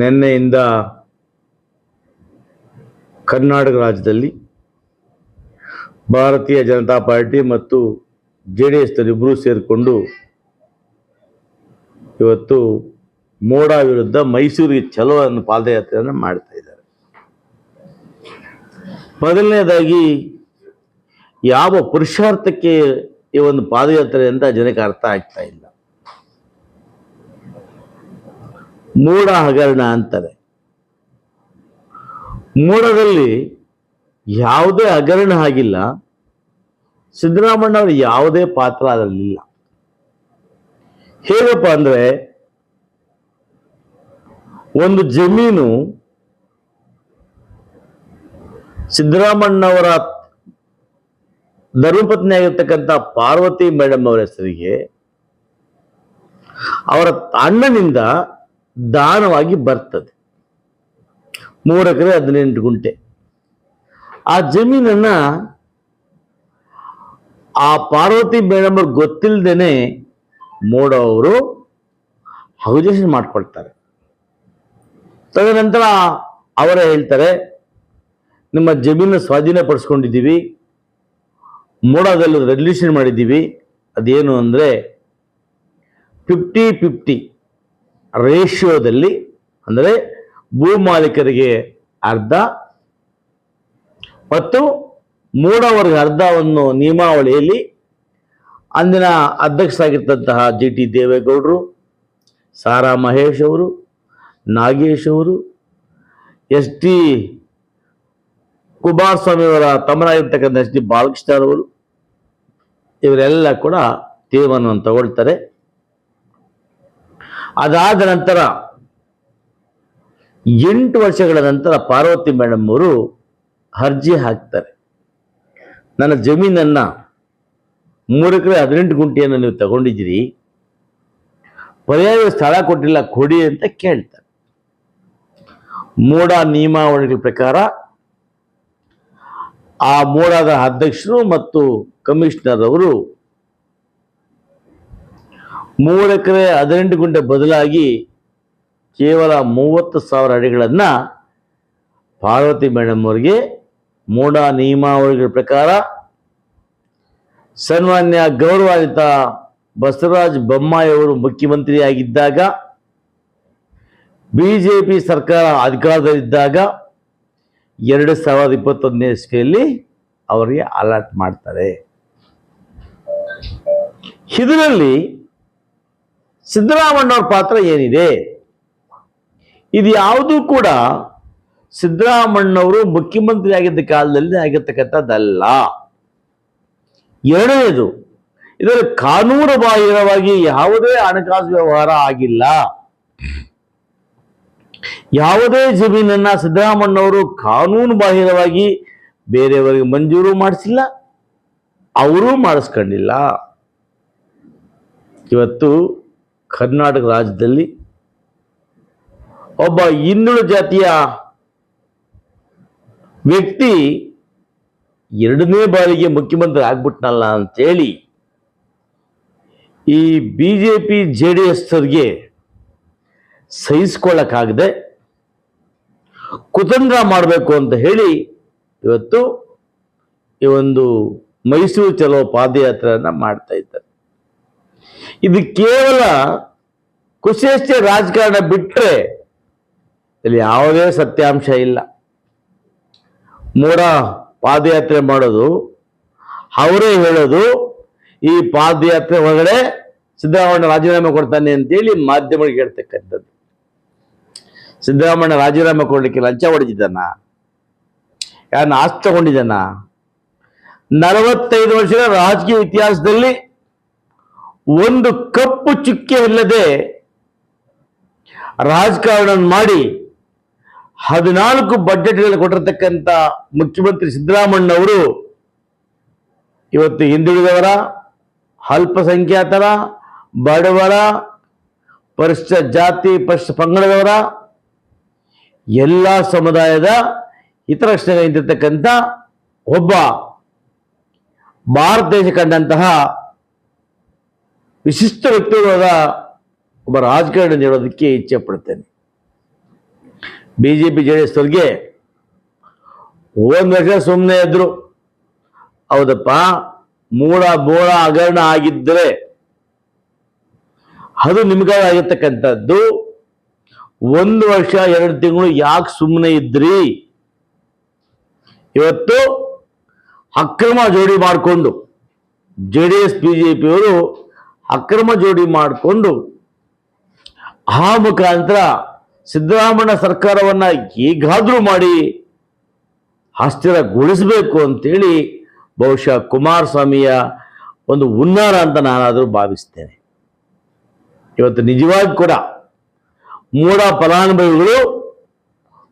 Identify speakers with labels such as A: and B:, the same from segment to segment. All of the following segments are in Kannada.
A: ನಿನ್ನೆಯಿಂದ ಕರ್ನಾಟಕ ರಾಜ್ಯದಲ್ಲಿ ಭಾರತೀಯ ಜನತಾ ಪಾರ್ಟಿ ಮತ್ತು ಜೆ ಡಿ ಎಸ್ ಇಬ್ಬರೂ ಸೇರಿಕೊಂಡು ಇವತ್ತು ಮೋಡ ವಿರುದ್ಧ ಮೈಸೂರಿಗೆ ಚಲೋ ಅನ್ನೋ ಪಾದಯಾತ್ರೆಯನ್ನು ಮಾಡ್ತಾ ಇದ್ದಾರೆ. ಮೊದಲನೇದಾಗಿ ಯಾವ ಪುರುಷಾರ್ಥಕ್ಕೆ ಈ ಒಂದು ಪಾದಯಾತ್ರೆ ಅಂತ ಜನಕ್ಕೆ ಅರ್ಥ ಆಗ್ತಾ ಇಲ್ಲ. ಮೂಢ ಹಗರಣ ಅಂತಾರೆ. ಮೂಢದಲ್ಲಿ ಯಾವುದೇ ಹಗರಣ ಆಗಿಲ್ಲ. ಸಿದ್ದರಾಮಣ್ಣ ಅವರು ಯಾವುದೇ ಪಾತ್ರ ಅದರಲ್ಲಿಲ್ಲ. ಹೇಗಪ್ಪ ಅಂದ್ರೆ ಒಂದು ಜಮೀನು ಸಿದ್ದರಾಮಣ್ಣವರ ಧರ್ಮಪತ್ನಿ ಆಗಿರ್ತಕ್ಕಂಥ ಪಾರ್ವತಿ ಮೇಡಮ್ ಅವರ ಹೆಸರಿಗೆ ಅವರ ಅಣ್ಣನಿಂದ ದಾನವಾಗಿ ಬರ್ತದೆ. ಮೂರು ಎಕರೆ ಹದಿನೆಂಟು ಗುಂಟೆ. ಆ ಜಮೀನನ್ನ ಆ ಪಾರ್ವತಿ ಮೇಡಮ್ ಗೊತ್ತಿಲ್ಲದೇನೆ ಮೋಡ ಅವರು ಹೌಜೇಷನ್ ಮಾಡ್ಕೊಳ್ತಾರೆ. ತದನಂತರ ಅವರೇ ಹೇಳ್ತಾರೆ, ನಿಮ್ಮ ಜಮೀನು ಸ್ವಾಧೀನಪಡಿಸ್ಕೊಂಡಿದ್ದೀವಿ ಮೋಡದಲ್ಲಿ ರೆಗ್ಯುಲೇಷನ್ ಮಾಡಿದ್ದೀವಿ. ಅದೇನು ಅಂದರೆ ಫಿಫ್ಟಿ ಫಿಫ್ಟಿ ರೇಷಿಯೋದಲ್ಲಿ, ಅಂದರೆ ಭೂ ಮಾಲೀಕರಿಗೆ ಅರ್ಧ ಮತ್ತು ಮೂಡವರಿಗೆ ಅರ್ಧವನ್ನು ನಿಯಮಾವಳಿಯಲ್ಲಿ ಅಂದಿನ ಅಧ್ಯಕ್ಷರಾಗಿರ್ತಂತಹ ಜಿ ಟಿ ದೇವೇಗೌಡರು, ಸಾರಾ ಮಹೇಶ್ ಅವರು, ನಾಗೇಶ್ ಅವರು ಎಸ್ ಟಿ ಕುಮಾರಸ್ವಾಮಿ ಅವರ ತಮ್ಮನಾಗಿರ್ತಕ್ಕಂಥ ಎಸ್ ಟಿ ಬಾಲಕೃಷ್ಣ ಅವರು, ಇವರೆಲ್ಲ ಕೂಡ ತೀರ್ಮಾನವನ್ನು ತಗೊಳ್ತಾರೆ. ಅದಾದ ನಂತರ ಎಂಟು ವರ್ಷಗಳ ನಂತರ ಪಾರ್ವತಿ ಮೇಡಮ್ ಅವರು ಅರ್ಜಿ ಹಾಕ್ತಾರೆ. ನನ್ನ ಜಮೀನನ್ನ ಮೂರು ಎಕರೆ ಹದಿನೆಂಟು ಗುಂಟೆಯನ್ನು ನೀವು ತಗೊಂಡಿದ್ದೀರಿ. ಪರ್ಯಾಯ ಸ್ಥಳ ಕೊಟ್ಟಿಲ್ಲ, ಕೊಡಿ ಅಂತ ಕೇಳ್ತಾರೆ. ಮೋಡ ನಿಯಮಾವಳಿಗಳ ಪ್ರಕಾರ ಆ ಮೋಡದ ಅಧ್ಯಕ್ಷರು ಮತ್ತು ಕಮಿಷನರ್ ಅವರು ಮೂರು ಎಕರೆ ಹದಿನೆಂಟು ಗುಂಟೆ ಬದಲಾಗಿ ಕೇವಲ ಮೂವತ್ತು ಸಾವಿರ ಅಡಿಗಳನ್ನು ಪಾರ್ವತಿ ಮೇಡಮ್ ಅವರಿಗೆ ಮೋಡ ನಿಯಮಾವಳಿಗಳ ಪ್ರಕಾರ ಸನ್ಮಾನ್ಯ ಗೌರವಾನ್ವಿತ ಬಸವರಾಜ ಬೊಮ್ಮಾಯಿಯವರು ಮುಖ್ಯಮಂತ್ರಿಯಾಗಿದ್ದಾಗ ಬಿ ಜೆ ಪಿ ಸರ್ಕಾರ ಅಧಿಕಾರದಲ್ಲಿದ್ದಾಗ ಎರಡು ಸಾವಿರದ ಇಪ್ಪತ್ತೊಂದನೇ ಇಸ್ವಿಯಲ್ಲಿ ಅವರಿಗೆ ಅಲರ್ಟ್ ಮಾಡ್ತಾರೆ. ಇದರಲ್ಲಿ ಸಿದ್ದರಾಮಣ್ಣವ್ರ ಪಾತ್ರ ಏನಿದೆ? ಇದು ಯಾವುದೂ ಕೂಡ ಸಿದ್ದರಾಮಣ್ಣವರು ಮುಖ್ಯಮಂತ್ರಿ ಆಗಿದ್ದ ಕಾಲದಲ್ಲಿ ಆಗಿರ್ತಕ್ಕಂಥದ್ದಲ್ಲ. ಎರಡನೇದು, ಇದರ ಕಾನೂನು ಬಾಹಿರವಾಗಿ ಯಾವುದೇ ಹಣಕಾಸು ವ್ಯವಹಾರ ಆಗಿಲ್ಲ. ಯಾವುದೇ ಜಮೀನನ್ನ ಸಿದ್ದರಾಮಣ್ಣವರು ಕಾನೂನು ಬಾಹಿರವಾಗಿ ಬೇರೆಯವರಿಗೆ ಮಂಜೂರು ಮಾಡಿಸಿಲ್ಲ, ಅವರೂ ಮಾಡಿಸ್ಕೊಂಡಿಲ್ಲ. ಇವತ್ತು ಕರ್ನಾಟಕ ರಾಜ್ಯದಲ್ಲಿ ಒಬ್ಬ ಇನ್ನುಳು ಜಾತಿಯ ವ್ಯಕ್ತಿ ಎರಡನೇ ಬಾರಿಗೆ ಮುಖ್ಯಮಂತ್ರಿ ಆಗ್ಬಿಟ್ನಲ್ಲ ಅಂತೇಳಿ ಈ B J P J D S ಸಹಿಸ್ಕೊಳ್ಳೋಕ್ಕಾಗದೆ ಸಹಿಸ್ಕೊಳ್ಳಕ್ಕಾಗದೆ ಕುತಂತ್ರ ಮಾಡಬೇಕು ಅಂತ ಹೇಳಿ ಇವತ್ತು ಈ ಒಂದು ಮೈಸೂರು ಚಲೋ ಪಾದಯಾತ್ರೆಯನ್ನು ಮಾಡ್ತಾ ಇದ್ದಾರೆ. ಇದು ಕೇವಲ ಖುಷಿಯಷ್ಟೇ ರಾಜಕಾರಣ ಬಿಟ್ಟರೆ ಇಲ್ಲಿ ಯಾವುದೇ ಸತ್ಯಾಂಶ ಇಲ್ಲ. ಮೂಡ ಪಾದಯಾತ್ರೆ ಮಾಡೋದು, ಅವರೇ ಹೇಳೋದು, ಈ ಪಾದಯಾತ್ರೆ ಒಳಗಡೆ ಸಿದ್ದರಾಮಯ್ಯ ರಾಜೀನಾಮೆ ಕೊಡ್ತಾನೆ ಅಂತೇಳಿ ಮಾಧ್ಯಮಗಳಿಗೆ ಹೇಳ್ತಕ್ಕಂಥದ್ದು. ಸಿದ್ದರಾಮಣ್ಣ ರಾಜೀನಾಮೆ ಕೊಡಲಿಕ್ಕೆ ಲಂಚ ಹೊಡೆದಿದ್ದಾನ? ಯಾರನ್ನ ಆಸ್ತಿ ತಗೊಂಡಿದ್ದಾನ? ನಲವತ್ತೈದು ವರ್ಷದ ರಾಜಕೀಯ ಇತಿಹಾಸದಲ್ಲಿ ಒಂದು ಕಪ್ಪು ಚುಕ್ಕೆ ಇಲ್ಲದೆ ರಾಜಕಾರಣ ಮಾಡಿ ಹದಿನಾಲ್ಕು ಬಜೆಟ್ಗಳು ಕೊಟ್ಟಿರ್ತಕ್ಕಂಥ ಮುಖ್ಯಮಂತ್ರಿ ಸಿದ್ದರಾಮಣ್ಣವರು ಇವತ್ತು ಹಿಂದುಳಿದವರ, ಅಲ್ಪಸಂಖ್ಯಾತರ, ಬಡವರ ಪರಿಶಿಷ್ಟ ಜಾತಿ ಪರಿಶಿಷ್ಟ ಪಂಗಡದವರ, ಎಲ್ಲ ಸಮುದಾಯದ ಹಿತರಕ್ಷಣೆ ನಿಂತಿರ್ತಕ್ಕಂಥ ಒಬ್ಬ ಭಾರತ ದೇಶ ಕಂಡಂತಹ ವಿಶಿಷ್ಟ ವ್ಯಕ್ತಿಗಳಾದ ಒಬ್ಬ ರಾಜಕಾರಣಿ ಹೇಳೋದಕ್ಕೆ ಇಚ್ಛೆ ಪಡ್ತೇನೆ. B J P J D S ಅವ್ರಿಗೆ ಒಂದು ವರ್ಷ ಸುಮ್ಮನೆ ಇದ್ರು. ಹೌದಪ್ಪ ಮೂಡ ಬೋಳ ಹಗರಣ ಆಗಿದ್ದರೆ ಅದು ನಿಮಗಾಗಿರ್ತಕ್ಕಂಥದ್ದು ಒಂದು ವರ್ಷ, ಎರಡು ತಿಂಗಳು ಯಾಕೆ ಸುಮ್ಮನೆ ಇದ್ರಿ? ಇವತ್ತು ಅಕ್ರಮ ಜೋಡಿ ಮಾಡಿಕೊಂಡು J D S B J ಪಿಯವರು ಅಕ್ರಮ ಜೋಡಿ ಮಾಡಿಕೊಂಡು ಆ ಮುಖಾಂತರ ಸಿದ್ದರಾಮಣ್ಣ ಸರ್ಕಾರವನ್ನ ಹೇಗಾದರೂ ಮಾಡಿ ಅಸ್ಥಿರಗೊಳಿಸಬೇಕು ಅಂತೇಳಿ ಬಹುಶಃ ಕುಮಾರಸ್ವಾಮಿಯ ಒಂದು ಹುನ್ನಾರ ಅಂತ ನಾನಾದರೂ ಭಾವಿಸ್ತೇನೆ. ಇವತ್ತು ನಿಜವಾಗಿ ಕೂಡ ಮೂಡ ಫಲಾನುಭವಿಗಳು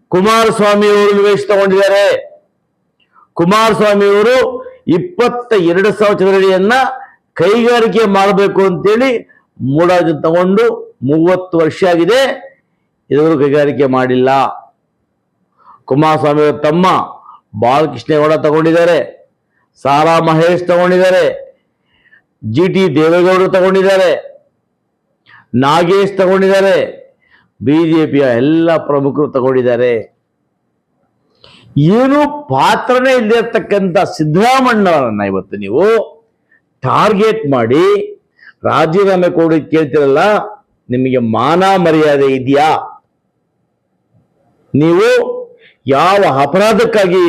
A: ಕುಮಾರಸ್ವಾಮಿಯವರು ನಿವೇಶ ತಗೊಂಡಿದ್ದಾರೆ. ಕುಮಾರಸ್ವಾಮಿಯವರು ಇಪ್ಪತ್ತ ಎರಡು ಸಾವಿರ ಚದರಡಿಯನ್ನ ಕೈಗಾರಿಕೆ ಮಾಡಬೇಕು ಅಂತೇಳಿ ಮೂಡಾಜು ತಗೊಂಡು ಮೂವತ್ತು ವರ್ಷ ಆಗಿದೆ. ಇದುವರೆಗೂ ಕೈಗಾರಿಕೆ ಮಾಡಿಲ್ಲ. ಕುಮಾರಸ್ವಾಮಿ ತಮ್ಮ ಬಾಲಕೃಷ್ಣೇಗೌಡ ತಗೊಂಡಿದ್ದಾರೆ. ಸಾರಾ ಮಹೇಶ್ ತಗೊಂಡಿದ್ದಾರೆ. ಜಿ ಟಿ ದೇವೇಗೌಡರು ತಗೊಂಡಿದ್ದಾರೆ. ನಾಗೇಶ್ ತಗೊಂಡಿದ್ದಾರೆ. ಬಿಜೆಪಿಯ ಎಲ್ಲ ಪ್ರಮುಖರು ತಗೊಂಡಿದ್ದಾರೆ. ಏನು ಪಾತ್ರನೇ ಇಲ್ಲದಿರ್ತಕ್ಕಂಥ ಸಿದ್ದರಾಮಣ್ಣವರನ್ನ ಇವತ್ತು ನೀವು ಟಾರ್ಗೆಟ್ ಮಾಡಿ ರಾಜೀನಾಮೆ ಕೊಡಿ ಕೇಳ್ತಿರಲ್ಲ, ನಿಮಗೆ ಮಾನ ಮರ್ಯಾದೆ ಇದೆಯಾ? ನೀವು ಯಾವ ಅಪರಾಧಕ್ಕಾಗಿ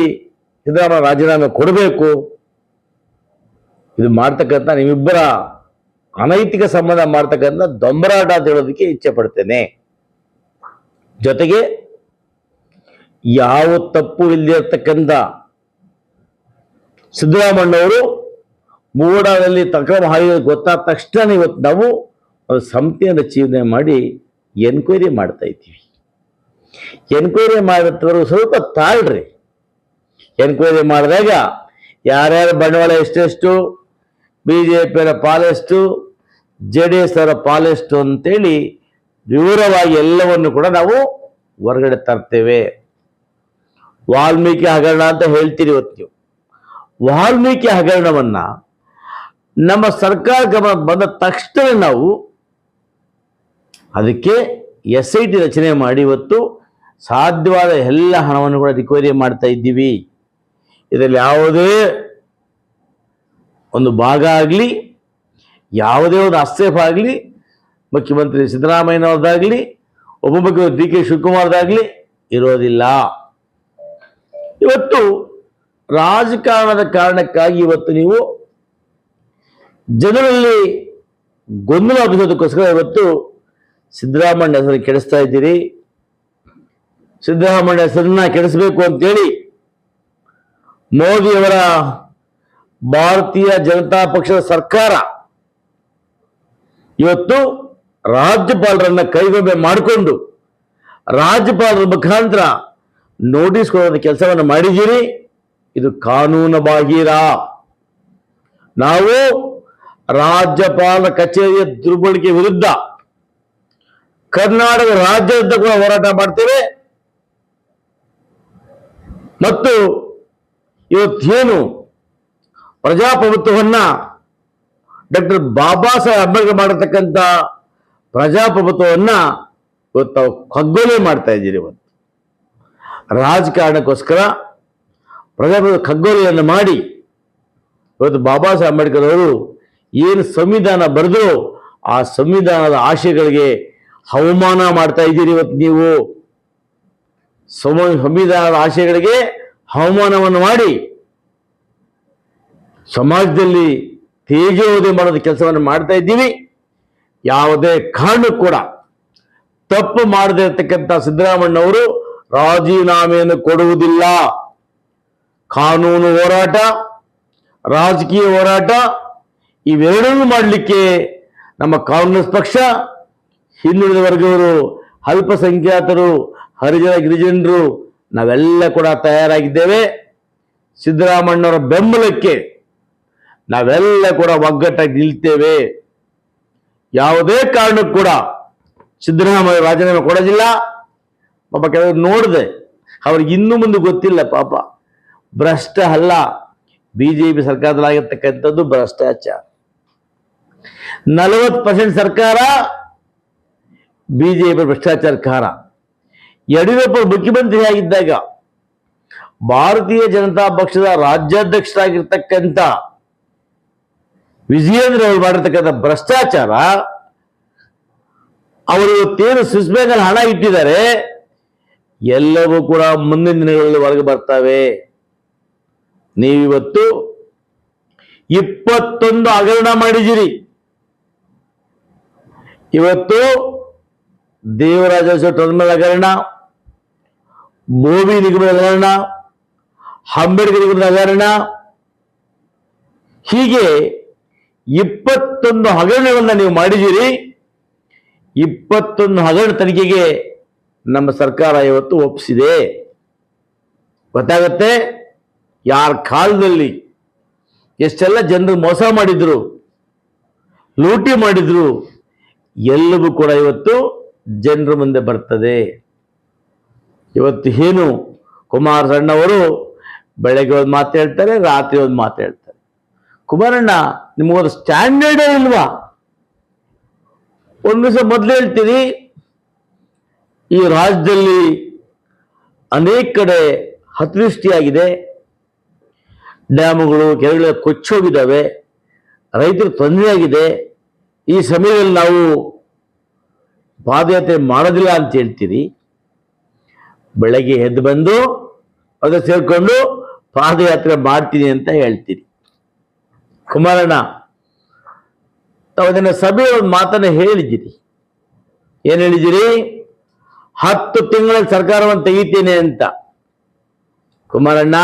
A: ಸಿದ್ದರಾಮಯ್ಯ ರಾಜೀನಾಮೆ ಕೊಡಬೇಕು? ಇದು ಮಾಡ್ತಕ್ಕಂಥ ನಿಮ್ಮಿಬ್ಬರ ಅನೈತಿಕ ಸಂಬಂಧ ಮಾಡ್ತಕ್ಕಂಥ ದೊಂಬರಾಟ ಅಂತ ಹೇಳೋದಕ್ಕೆ ಇಚ್ಛೆ ಪಡ್ತೇನೆ. ಜೊತೆಗೆ ಯಾವ ತಪ್ಪು ಇಲ್ಲದಿರತಕ್ಕಂಥ ಸಿದ್ದರಾಮಣ್ಣವರು ಮೂಡಾದಲ್ಲಿ ತಕ್ರಮ ಹಾಯೋದು ಗೊತ್ತಾದ ತಕ್ಷಣ ಇವತ್ತು ನಾವು ಸಮಿತಿಯನ್ನು ರಚನೆ ಮಾಡಿ ಎನ್ಕ್ವೈರಿ ಮಾಡ್ತಾ ಇದ್ದೀವಿ. ಎನ್ಕ್ವೈರಿ ಮಾಡಿದವರು ಸ್ವಲ್ಪ ತಾಳ್ರಿ. ಎನ್ಕ್ವೈರಿ ಮಾಡಿದಾಗ ಯಾರ್ಯಾರ ಬಂಡವಾಳ ಎಷ್ಟೆಷ್ಟು ಬಿ ಜೆ ಪಿಯರ ಪಾಲೆಷ್ಟು ಜೆ ಡಿ ಎಸ್ ಅವರ ಪಾಲೆಷ್ಟು ಅಂತೇಳಿ ವಿವರವಾಗಿ ಎಲ್ಲವನ್ನು ಕೂಡ ನಾವು ಹೊರಗಡೆ ತರ್ತೇವೆ. ವಾಲ್ಮೀಕಿ ಹಗರಣ ಅಂತ ಹೇಳ್ತೀರಿ ಇವತ್ತು ವಾಲ್ಮೀಕಿ ಹಗರಣವನ್ನ ನಮ್ಮ ಸರ್ಕಾರ ಗಮನ ಬಂದ ತಕ್ಷಣ ನಾವು ಅದಕ್ಕೆ ಎಸ್ ಐ ಟಿ ರಚನೆ ಮಾಡಿ ಇವತ್ತು ಸಾಧ್ಯವಾದ ಎಲ್ಲ ಹಣವನ್ನು ಕೂಡ ರಿಕವರಿ ಮಾಡ್ತಾ ಇದ್ದೀವಿ. ಇದರಲ್ಲಿ ಯಾವುದೇ ಒಂದು ಭಾಗ ಆಗಲಿ, ಯಾವುದೇ ಒಂದು ಆಕ್ಷೇಪ ಆಗಲಿ, ಮುಖ್ಯಮಂತ್ರಿ ಸಿದ್ದರಾಮಯ್ಯನವ್ರದ್ದಾಗಲಿ ಉಪಮುಖ್ಯಮಂತ್ರಿ ಡಿ ಕೆ ಶಿವಕುಮಾರ್ದಾಗಲಿ ಇರೋದಿಲ್ಲ. ಇವತ್ತು ರಾಜಕಾರಣದ ಕಾರಣಕ್ಕಾಗಿ ಇವತ್ತು ನೀವು ಜನರಲ್ಲಿ ಗೊಂದಲ ಹಬ್ಬಿಸೋದಕ್ಕೋಸ್ಕರ ಇವತ್ತು ಸಿದ್ದರಾಮಣ್ಣ ಹೆಸರು ಕೆಡಿಸ್ತಾ ಇದ್ದೀರಿ. ಸಿದ್ದರಾಮಣ್ಣ ಹೆಸರನ್ನ ಕೆಡಿಸಬೇಕು ಅಂತೇಳಿ ಮೋದಿಯವರ ಭಾರತೀಯ ಜನತಾ ಪಕ್ಷದ ಸರ್ಕಾರ ಇವತ್ತು ರಾಜ್ಯಪಾಲರನ್ನ ಕೈಗೊಂಬೆ ಮಾಡಿಕೊಂಡು ರಾಜ್ಯಪಾಲರ ಮುಖಾಂತರ ನೋಟಿಸ್ ಕೊಡೋದ ಕೆಲಸವನ್ನು ಮಾಡಿದ್ದೀರಿ. ಇದು ಕಾನೂನು ಬಾಹಿರ ನಾವು ರಾಜ್ಯಪಾಲ ಕಚೇರಿಯ ದುರ್ಬಳಕೆ ವಿರುದ್ಧ ಕರ್ನಾಟಕ ರಾಜ್ಯದ ಕೂಡ ಹೋರಾಟ ಮಾಡ್ತೇವೆ. ಮತ್ತು ಇವತ್ತೇನು ಪ್ರಜಾಪ್ರಭುತ್ವವನ್ನ ಡಾಕ್ಟರ್ ಬಾಬಾ ಸಾಹೇಬ್ ಅಂಬೇಡ್ಕರ್ ಮಾಡಿರ್ತಕ್ಕಂಥ ಪ್ರಜಾಪ್ರಭುತ್ವವನ್ನ ಇವತ್ತು ತಾವು ಕಗ್ಗೊಲೆ ಮಾಡ್ತಾ ಇದ್ದೀರಿ ಇವತ್ತು. ರಾಜಕಾರಣಕ್ಕೋಸ್ಕರ ಪ್ರಜಾಪ್ರಭುತ್ವ ಕಗ್ಗೊಲೆಯನ್ನು ಮಾಡಿ ಇವತ್ತು ಬಾಬಾ ಸಾಹೇಬ್ ಅಂಬೇಡ್ಕರ್ ಅವರು ಏನು ಸಂವಿಧಾನ ಬರೆದು ಆ ಸಂವಿಧಾನದ ಆಶಯಗಳಿಗೆ ಅವಮಾನ ಮಾಡ್ತಾ ಇದ್ದೀರಿ ಇವತ್ತು ನೀವು. ಸಮ- ಸಂವಿಧಾನದ ಆಶಯಗಳಿಗೆ ಅವಮಾನವನ್ನು ಮಾಡಿ ಸಮಾಜದಲ್ಲಿ ತೇಜೋದಯ ಮಾಡೋದ ಕೆಲಸವನ್ನು ಮಾಡ್ತಾ ಇದ್ದೀವಿ. ಯಾವುದೇ ಕಾರಣಕ್ಕೂ ಕೂಡ ತಪ್ಪು ಮಾಡದೇ ಇರತಕ್ಕಂಥ ಸಿದ್ದರಾಮಣ್ಣವರು ರಾಜೀನಾಮೆಯನ್ನು ಕೊಡುವುದಿಲ್ಲ. ಕಾನೂನು ಹೋರಾಟ, ರಾಜಕೀಯ ಹೋರಾಟ ಇವೆರಡನ್ನೂ ಮಾಡಲಿಕ್ಕೆ ನಮ್ಮ ಕಾಂಗ್ರೆಸ್ ಪಕ್ಷ ಹಿಂದುಳಿದ ವರ್ಗವರು ಅಲ್ಪಸಂಖ್ಯಾತರು, ಹರಿಜನ ಗಿರಿಜನರು, ನಾವೆಲ್ಲ ಕೂಡ ತಯಾರಾಗಿದ್ದೇವೆ. ಸಿದ್ದರಾಮಣ್ಣವರ ಬೆಂಬಲಕ್ಕೆ ನಾವೆಲ್ಲ ಕೂಡ ಒಗ್ಗಟ್ಟಾಗಿ ನಿಲ್ತೇವೆ. ಯಾವುದೇ ಕಾರಣಕ್ಕೂ ಕೂಡ ಸಿದ್ದರಾಮಯ್ಯ ರಾಜೀನಾಮೆ ಕೊಡೋದಿಲ್ಲ. ಪಾಪ ಕೆಲವರು ನೋಡಿದೆ, ಅವ್ರಿಗೆ ಇನ್ನು ಮುಂದೆ ಗೊತ್ತಿಲ್ಲ ಪಾಪ. ಭ್ರಷ್ಟ ಅಲ್ಲ. ಬಿಜೆಪಿ ಸರ್ಕಾರದಲ್ಲಾಗಿರ್ತಕ್ಕಂಥದ್ದು ಭ್ರಷ್ಟಾಚಾರ. ನಲವತ್ತು ಪರ್ಸೆಂಟ್ ಸರ್ಕಾರ, ಬಿಜೆಪಿ ಭ್ರಷ್ಟಾಚಾರಕಾರ ಯಡಿಯೂರಪ್ಪ ಮುಖ್ಯಮಂತ್ರಿ ಆಗಿದ್ದಾಗ ಭಾರತೀಯ ಜನತಾ ಪಕ್ಷದ ರಾಜ್ಯಾಧ್ಯಕ್ಷರಾಗಿರ್ತಕ್ಕಂಥ ವಿಜಯೇಂದ್ರ ಅವರು ಮಾಡಿರ್ತಕ್ಕಂಥ ಭ್ರಷ್ಟಾಚಾರ, ಅವರು ಇವತ್ತೇನು ಸ್ವಿಸ್ ಬ್ಯಾಂಕ್ ಅಲ್ಲಿ ಹಣ ಇಟ್ಟಿದ್ದಾರೆ, ಎಲ್ಲವೂ ಕೂಡ ಮುಂದಿನ ದಿನಗಳಲ್ಲಿ ಹೊರಗೆ ಬರ್ತವೆ. ನೀವಿವತ್ತು ಇಪ್ಪತ್ತೊಂದು ಹಗರಣ ಮಾಡಿದಿರಿ ಇವತ್ತು ದೇವರಾಜ ಟರ್ಮಿನಲ್ ಹಗರಣ ಭೂಮಿ ನಿಗಮದ ಹಗರಣ, ಅಂಬೇಡ್ಕರ್ ನಿಗಮದ ಹಗರಣ. ಹೀಗೆ ಇಪ್ಪತ್ತೊಂದು ಹಗರಣಗಳನ್ನ ನೀವು ಮಾಡಿದ್ದೀರಿ. ಇಪ್ಪತ್ತೊಂದು ಹಗರಣ ತನಿಖೆಗೆ ನಮ್ಮ ಸರ್ಕಾರ ಇವತ್ತು ಒಪ್ಪಿಸಿದೆ. ಗೊತ್ತಾಗತ್ತೆ? ಯಾರ ಕಾಲದಲ್ಲಿ ಎಷ್ಟೆಲ್ಲ ಜನರು ಮೋಸ ಮಾಡಿದ್ರು, ಲೂಟಿ ಮಾಡಿದ್ರು ಎಲ್ಲವೂ ಕೂಡ ಇವತ್ತು ಜನರ ಮುಂದೆ ಬರ್ತದೆ. ಇವತ್ತು ಏನು? ಕುಮಾರಣ್ಣವರು ಬೆಳಗ್ಗೆ ಒಂದು ಮಾತು ಹೇಳ್ತಾರೆ, ರಾತ್ರಿ ಒಂದು ಮಾತು ಹೇಳ್ತಾರೆ. ಕುಮಾರಣ್ಣ ನಿಮಗೊಂದು ಸ್ಟ್ಯಾಂಡರ್ಡೇ ಇಲ್ವಾ? ಒಂದು ದಿವಸ ಮೊದಲು ಹೇಳ್ತೀರಿ ಈ ರಾಜ್ಯದಲ್ಲಿ ಅನೇಕ ಕಡೆ ಅತಿವೃಷ್ಟಿಯಾಗಿದೆ. ಡ್ಯಾಮುಗಳು, ಕೆರೆಗಳು ಕೊಚ್ಚೋಗಿದ್ದಾವೆ. ರೈತರು ತೊಂದರೆಯಾಗಿದೆ ಈ ಸಮಯದಲ್ಲಿ ನಾವು ಪಾದಯಾತ್ರೆ ಮಾಡೋದಿಲ್ಲ ಅಂತ ಹೇಳ್ತೀರಿ. ಬೆಳಗ್ಗೆ ಎದ್ದು ಬಂದು ಅದು ಸೇರಿಕೊಂಡು ಪಾದಯಾತ್ರೆ ಮಾಡ್ತೀನಿ ಅಂತ ಹೇಳ್ತೀರಿ. ಕುಮಾರಣ್ಣ ತಾವು ಅದನ್ನ ಸಭೆ ಒಂದು ಮಾತನ್ನು ಹೇಳಿದ್ದೀರಿ. ಏನು ಹೇಳಿದ್ದೀರಿ? ಹತ್ತು ತಿಂಗಳ ಸರ್ಕಾರವನ್ನು ತೆಗಿತೇನೆ ಅಂತ. ಕುಮಾರಣ್ಣ,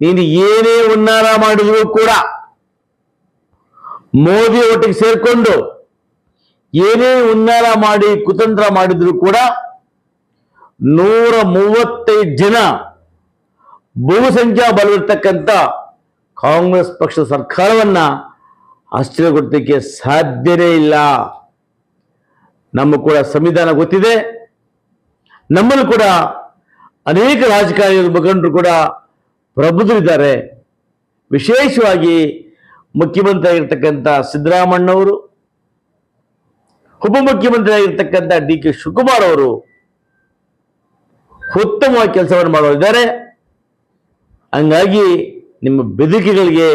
A: ನೀನು ಏನೇ ಉನ್ನಾರ ಮಾಡಿದ್ರು ಕೂಡ ಮೋದಿ ಒಟ್ಟಿಗೆ ಸೇರ್ಕೊಂಡು ಏನೇ ಉನ್ನಾರ ಮಾಡಿ, ಕುತಂತ್ರ ಮಾಡಿದ್ರು ಕೂಡ ನೂರ ಮೂವತ್ತೈದು ಜನ ಬಹುಸಂಖ್ಯಾ ಬಲವಿರ್ತಕ್ಕಂಥ ಕಾಂಗ್ರೆಸ್ ಪಕ್ಷದ ಸರ್ಕಾರವನ್ನ ಆಶ್ಚರ್ಯಗೊಳಿಸಲಿಕ್ಕೆ ಸಾಧ್ಯನೇ ಇಲ್ಲ. ನಮ್ಮ ಕೂಡ ಸಂವಿಧಾನ ಗೊತ್ತಿದೆ. ನಮ್ಮಲ್ಲೂ ಕೂಡ ಅನೇಕ ರಾಜಕಾರಣಿಗಳು ಮುಖಂಡರು ಕೂಡ ಪ್ರಬುದ್ಧರಿದ್ದಾರೆ. ವಿಶೇಷವಾಗಿ ಮುಖ್ಯಮಂತ್ರಿ ಆಗಿರ್ತಕ್ಕಂಥ ಸಿದ್ದರಾಮಣ್ಣವರು ಉಪಮುಖ್ಯಮಂತ್ರಿ ಆಗಿರ್ತಕ್ಕಂಥ ಡಿ ಕೆ ಶಿವಕುಮಾರ್ ಅವರು ಉತ್ತಮವಾಗಿ ಕೆಲಸವನ್ನು ಮಾಡಿದ್ದಾರೆ ಹಂಗಾಗಿ ನಿಮ್ಮ ಬೆದರಿಕೆಗಳಿಗೆ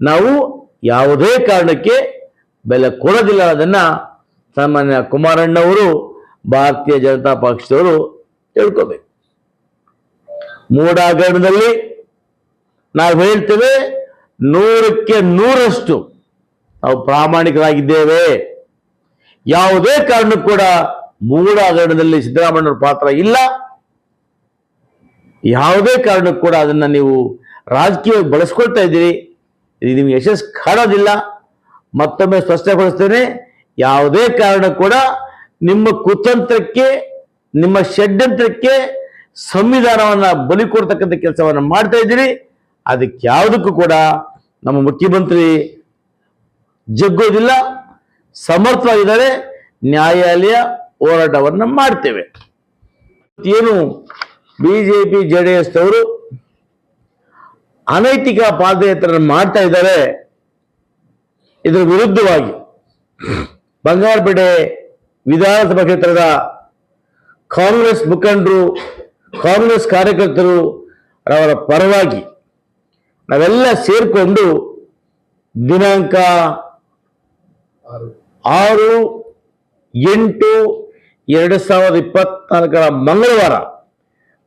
A: ನಾವು ಯಾವುದೇ ಕಾರಣಕ್ಕೆ ಬೆಲೆ ಕೊಡೋದಿಲ್ಲ ಅದನ್ನು ಸಾಮಾನ್ಯ ಕುಮಾರಣ್ಣವರು, ಭಾರತೀಯ ಜನತಾ ಪಕ್ಷದವರು ತಿಳ್ಕೋಬೇಕು. ಮೂಡಾಗರಣದಲ್ಲಿ ನಾವು ಹೇಳ್ತೇವೆ ನೂರಕ್ಕೆ ನೂರಷ್ಟು ನಾವು ಪ್ರಾಮಾಣಿಕರಾಗಿದ್ದೇವೆ. ಯಾವುದೇ ಕಾರಣಕ್ಕೂ ಕೂಡ ಮೂಲ ಹಗರಣದಲ್ಲಿ ಪಾತ್ರ ಇಲ್ಲ. ಯಾವುದೇ ಕಾರಣಕ್ಕೂ ಕೂಡ ಅದನ್ನು ನೀವು ರಾಜಕೀಯವಾಗಿ ಬಳಸ್ಕೊಳ್ತಾ ಇದ್ದೀರಿ. ಇದು ನಿಮ್ಗೆ ಯಶಸ್ಸು ಕಾಣೋದಿಲ್ಲ. ಮತ್ತೊಮ್ಮೆ ಸ್ಪಷ್ಟಪಡಿಸ್ತೇನೆ, ಯಾವುದೇ ಕಾರಣ ಕೂಡ ನಿಮ್ಮ ಕುತಂತ್ರಕ್ಕೆ, ನಿಮ್ಮ ಷಡ್ಯಂತ್ರಕ್ಕೆ ಸಂವಿಧಾನವನ್ನ ಬಲಿ ಕೊಡ್ತಕ್ಕಂಥ ಕೆಲಸವನ್ನು ಮಾಡ್ತಾ ಇದ್ದೀರಿ. ಅದಕ್ಕೆ ಯಾವುದಕ್ಕೂ ಕೂಡ ನಮ್ಮ ಮುಖ್ಯಮಂತ್ರಿ ಜಗ್ಗೋದಿಲ್ಲ, ಸಮರ್ಥವಾಗಿದ್ದಾರೆ, ನ್ಯಾಯಾಲಯ ಹೋರಾಟವನ್ನು ಮಾಡ್ತೇವೆ. ಏನು ಬಿಜೆಪಿ ಜೆ ಡಿ ಎಸ್ ಅವರು ಅನೈತಿಕ ಪಾದಯಾತ್ರೆ ಮಾಡ್ತಾ ಇದ್ದಾರೆ, ಇದರ ವಿರುದ್ಧವಾಗಿ ಬಂಗಾರಪೇಟೆ ವಿಧಾನಸಭಾ ಕ್ಷೇತ್ರದ ಕಾಂಗ್ರೆಸ್ ಮುಖಂಡರು, ಕಾಂಗ್ರೆಸ್ ಕಾರ್ಯಕರ್ತರು ಅವರ ಪರವಾಗಿ ನಾವೆಲ್ಲ ಸೇರಿಕೊಂಡು ದಿನಾಂಕ ಆರು. ಎಂಟು ಎರಡು ಸಾವಿರದ ಇಪ್ಪತ್ನಾಲ್ಕರ ಮಂಗಳವಾರ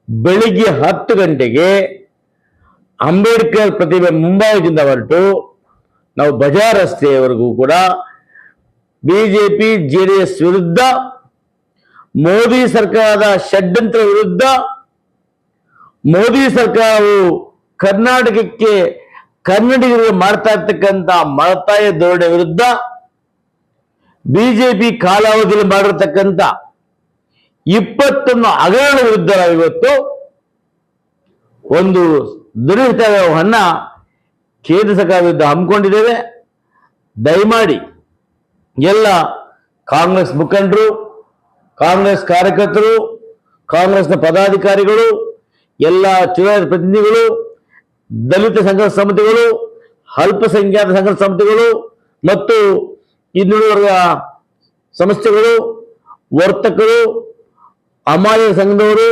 A: ಬೆಳಿಗ್ಗೆ ಹತ್ತು ಗಂಟೆಗೆ ಅಂಬೇಡ್ಕರ್ ಪ್ರತಿಮೆ ಮುಂಭಾಗದಿಂದ ಹೊರಟು ನಾವು ಬಜಾರ್ ರಸ್ತೆಯವರೆಗೂ ಕೂಡ ಬಿಜೆಪಿ ಎಸ್ ವಿರುದ್ಧ ಮೋದಿ ಸರ್ಕಾರದ ಷಡ್ಯಂತ್ರ ವಿರುದ್ಧ ಮೋದಿ ಸರ್ಕಾರವು ಕರ್ನಾಟಕಕ್ಕೆ ಕನ್ನಡಿಗರು ಮಾಡ್ತಾ ಇರ್ತಕ್ಕಂಥ ಮಳತಾಯ ಧೋರಣೆ ವಿರುದ್ಧ ಬಿಜೆಪಿ ಕಾಲಾವಧಿಯಲ್ಲಿ ಮಾಡಿರ್ತಕ್ಕಂಥ ಇಪ್ಪತ್ತೊಂದು ಹಗರಣ ವಿರುದ್ಧ ಇವತ್ತು ಒಂದು ದುರ್ಹಿತವನ್ನ ಕೇಂದ್ರ ಸರ್ಕಾರ ವಿರುದ್ಧ ಹಮ್ಮಿಕೊಂಡಿದ್ದೇವೆ. ದಯಮಾಡಿ ಎಲ್ಲ ಕಾಂಗ್ರೆಸ್ ಮುಖಂಡರು, ಕಾಂಗ್ರೆಸ್ ಕಾರ್ಯಕರ್ತರು, ಕಾಂಗ್ರೆಸ್ನ ಪದಾಧಿಕಾರಿಗಳು, ಎಲ್ಲ ಚುನಾಯಿತ ಪ್ರತಿನಿಧಿಗಳು ದಲಿತ ಸಂಘ ಸಮಿತಿಗಳು ಅಲ್ಪಸಂಖ್ಯಾತ ಸಂಘ ಸಮಿತಿಗಳು ಮತ್ತು ಇನ್ನುಳಿದ ಸಂಸ್ಥೆಗಳು, ವರ್ತಕರು ಅಮಾಯ ಸಂಘದವರು,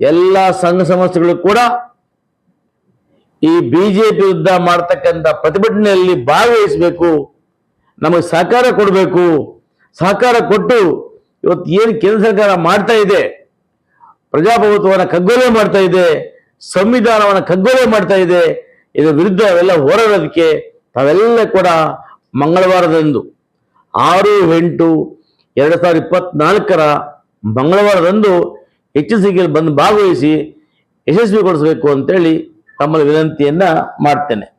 A: ಎಲ್ಲ ಸಂಘ ಸಂಸ್ಥೆಗಳು ಕೂಡ ಈ ಬಿಜೆಪಿ ವಿರುದ್ಧ ಮಾಡ್ತಕ್ಕಂಥ ಪ್ರತಿಭಟನೆಯಲ್ಲಿ ಭಾಗವಹಿಸಬೇಕು, ನಮಗೆ ಸಹಕಾರ ಕೊಡಬೇಕು, ಸಹಕಾರ ಕೊಟ್ಟು ಇವತ್ತು ಏನು ಕೇಂದ್ರ ಸರ್ಕಾರ ಮಾಡ್ತಾ ಇದೆ, ಪ್ರಜಾಪ್ರಭುತ್ವವನ್ನು ಕಗ್ಗೊಲೆ ಮಾಡ್ತಾ ಇದೆ ಸಂವಿಧಾನವನ್ನು ಕಗ್ಗೊಲೆ ಮಾಡ್ತಾ ಇದೆ. ಇದರ ವಿರುದ್ಧ ಅವೆಲ್ಲ ಹೋರಾಡೋದಕ್ಕೆ ತಾವೆಲ್ಲ ಕೂಡ ಮಂಗಳವಾರದಂದು ಆರು, ಎಂಟು, ಎರಡು ಸಾವಿರದ ಇಪ್ಪತ್ನಾಲ್ಕರ ಮಂಗಳವಾರದಂದು ಎಚ್ ಎಸ್ ಬಂದು ಭಾಗವಹಿಸಿ ಯಶಸ್ವಿಗೊಳಿಸಬೇಕು ಅಂತೇಳಿ ತಮ್ಮಲ್ಲಿ ವಿನಂತಿಯನ್ನ ಮಾಡ್ತೇನೆ.